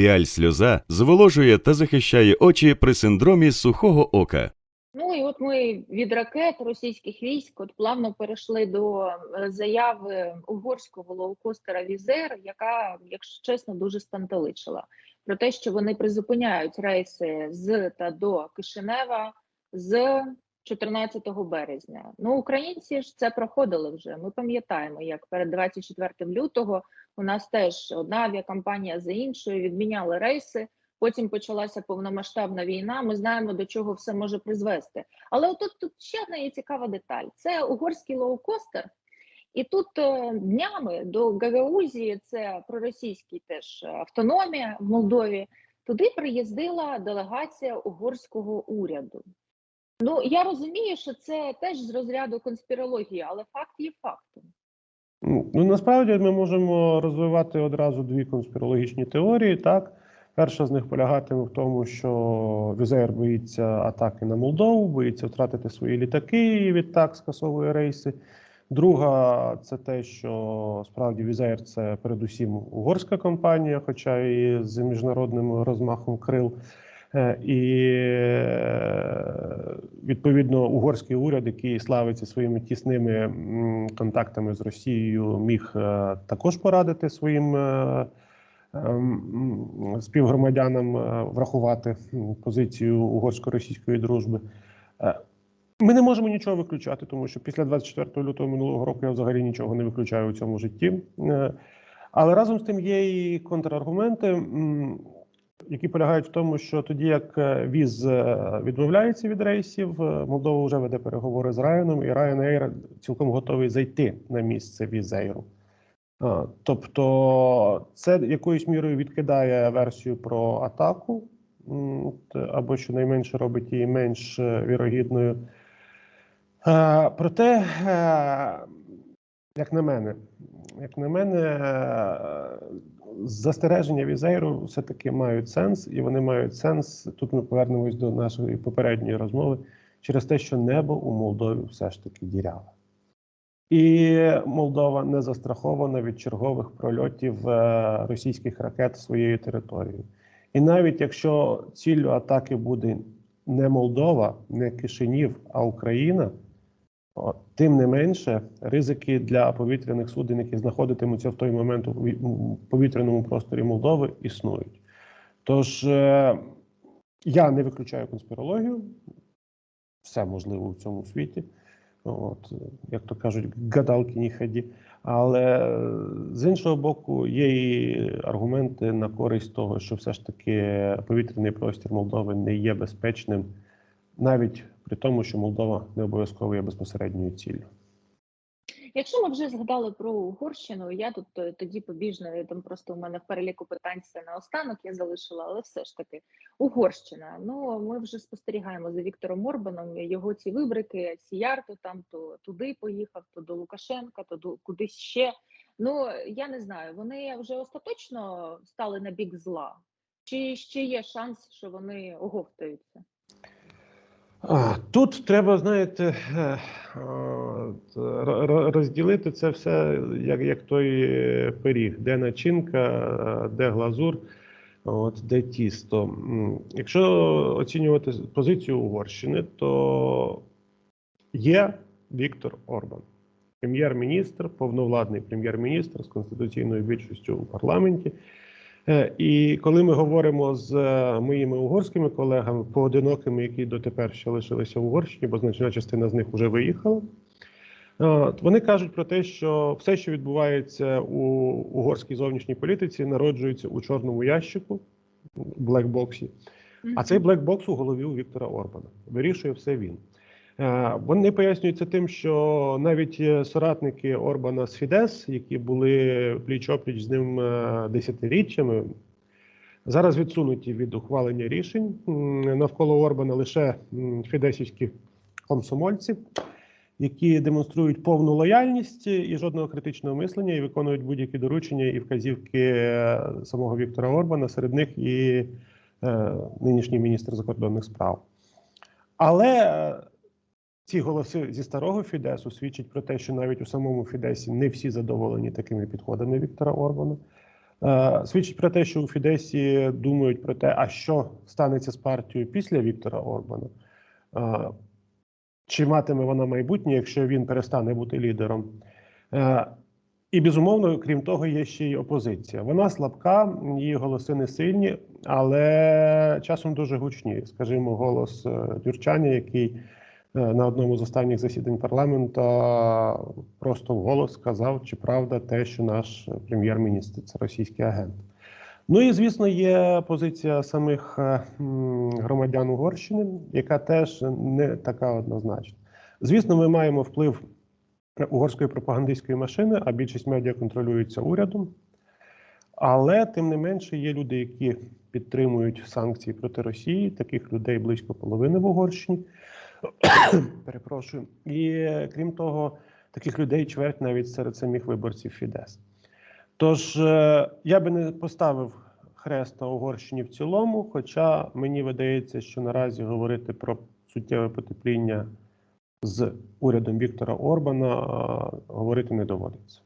Піаль сльоза зволожує та захищає очі при синдромі сухого ока. Ну і от ми від ракет російських військ от плавно перейшли до е, заяви угорського лоукостера Візер, яка, якщо чесно, дуже спантеличила про те, що вони призупиняють рейси з та до Кишинева з 14 березня. Ну, українці ж це проходили вже. Ми пам'ятаємо, як перед 24 лютого у нас теж одна авіакомпанія за іншою відміняли рейси. Потім почалася повномасштабна війна. Ми знаємо, до чого все може призвести. Але отут тут ще одна є цікава деталь: це угорський лоукостер. І тут е, днями до Гагаузії, це проросійський теж автономія в Молдові. Туди приїздила делегація угорського уряду. Ну я розумію, що це теж з розряду конспірології, але факт є фактом. Ну насправді ми можемо розвивати одразу дві конспірологічні теорії. Так, перша з них полягатиме в тому, що Візер боїться атаки на Молдову, боїться втратити свої літаки і відтак скасовує рейси. Друга це те, що справді Візер це передусім угорська компанія, хоча і з міжнародним розмахом крил. Е, І е, відповідно угорський уряд, який славиться своїми тісними контактами з Росією, міг е, також порадити своїм співгромадянам врахувати позицію угорсько-російської дружби. Ми не можемо нічого виключати, тому що після 24 лютого минулого року я взагалі нічого не виключаю у цьому житті. Але разом з тим є і контраргументи. Які полягають в тому, що тоді як е, віз е, відмовляється від рейсів, е, Молдова вже веде переговори з Райаном, і Ryanair цілком готовий зайти на місце візейру. Тобто, це якоюсь мірою відкидає версію про атаку, або щонайменше робить її менш вірогідною. Проте, як на мене, як на мене, застереження візейру все-таки мають сенс, і вони мають сенс. Тут ми повернемось до нашої попередньої розмови через те, що небо у Молдові все ж таки діряве. І Молдова не застрахована від чергових прольотів е, російських ракет своєю територією. І навіть якщо ціллю атаки буде не Молдова, не Кишинів, а Україна, Тим не менше, ризики для повітряних суден, які знаходитимуться в той момент у повітряному просторі Молдови, існують. Тож е, я не виключаю конспірологію, все можливо в цьому світі. От, як то кажуть, гадалки не ході. Але е, з іншого боку, є і аргументи на користь того, що все ж таки повітряний простір Молдови не є безпечним, навіть при тому, що Молдова не обов'язково є безпосередньою ціллю. Якщо ми вже згадали про Угорщину, я тут е, тоді побіжно там просто у мене в переліку питань це наостанок я залишила, але все ж таки Угорщина. Ну ми вже спостерігаємо за Віктором Орбаном. Його ці вибрики, Сіяр то там то туди поїхав, то до Лукашенка, то до кудись ще. Ну я не знаю, вони вже остаточно стали на бік зла, чи ще є шанс, що вони оговтаються? Тут треба, знаєте, е, ро- розділити це все як, як той е, пиріг, де начинка, е, де глазур, от, де тісто. Якщо оцінювати позицію Угорщини, то є Віктор Орбан, прем'єр-міністр, повновладний прем'єр-міністр з конституційною більшістю у парламенті. Е, І коли ми говоримо з е, моїми угорськими колегами, поодинокими, які дотепер ще лишилися в Угорщині, бо значна частина з них вже виїхала, е, вони кажуть про те, що все, що відбувається у угорській зовнішній політиці, народжується у чорному ящику, блекбоксі. А цей блекбокс у голові у Віктора Орбана. Вирішує все він. Е, Вони пояснюються тим, що навіть е, соратники Орбана з Фідес, які були пліч-опліч з ним е, десятиріччями, зараз відсунуті від ухвалення рішень навколо Орбана лише фідесівські комсомольці, які демонструють повну лояльність і жодного критичного мислення, і виконують будь-які доручення і вказівки самого Віктора Орбана, серед них і нинішній міністр закордонних справ. Але ці голоси зі старого Фідесу свідчать про те, що навіть у самому Фідесі не всі задоволені такими підходами Віктора Орбана. Е, Свідчить про те, що у Фідесі думають про те, а що станеться з партією після Віктора Орбана. Е, Чи матиме вона майбутнє, якщо він перестане бути лідером? Е, І безумовно, крім того, є ще й опозиція. Вона слабка, її голоси не сильні, але часом дуже гучні. Скажімо, голос Дюрчаня, який на одному з останніх засідань парламенту просто вголос сказав, чи правда те, що наш прем'єр-міністр це російський агент. Ну і звісно, є позиція самих е, громадян Угорщини, яка теж не така однозначна. Звісно, ми маємо вплив угорської пропагандистської машини, а більшість медіа контролюється урядом. Але тим не менше є люди, які підтримують санкції проти Росії. Таких людей близько половини в Угорщині. Перепрошую. І крім того, таких людей чверть навіть серед самих виборців Фідес. Тож е, я би не поставив хрест на Угорщині в цілому, хоча мені видається, що наразі говорити про суттєве потепління з урядом Віктора Орбана е, говорити не доводиться.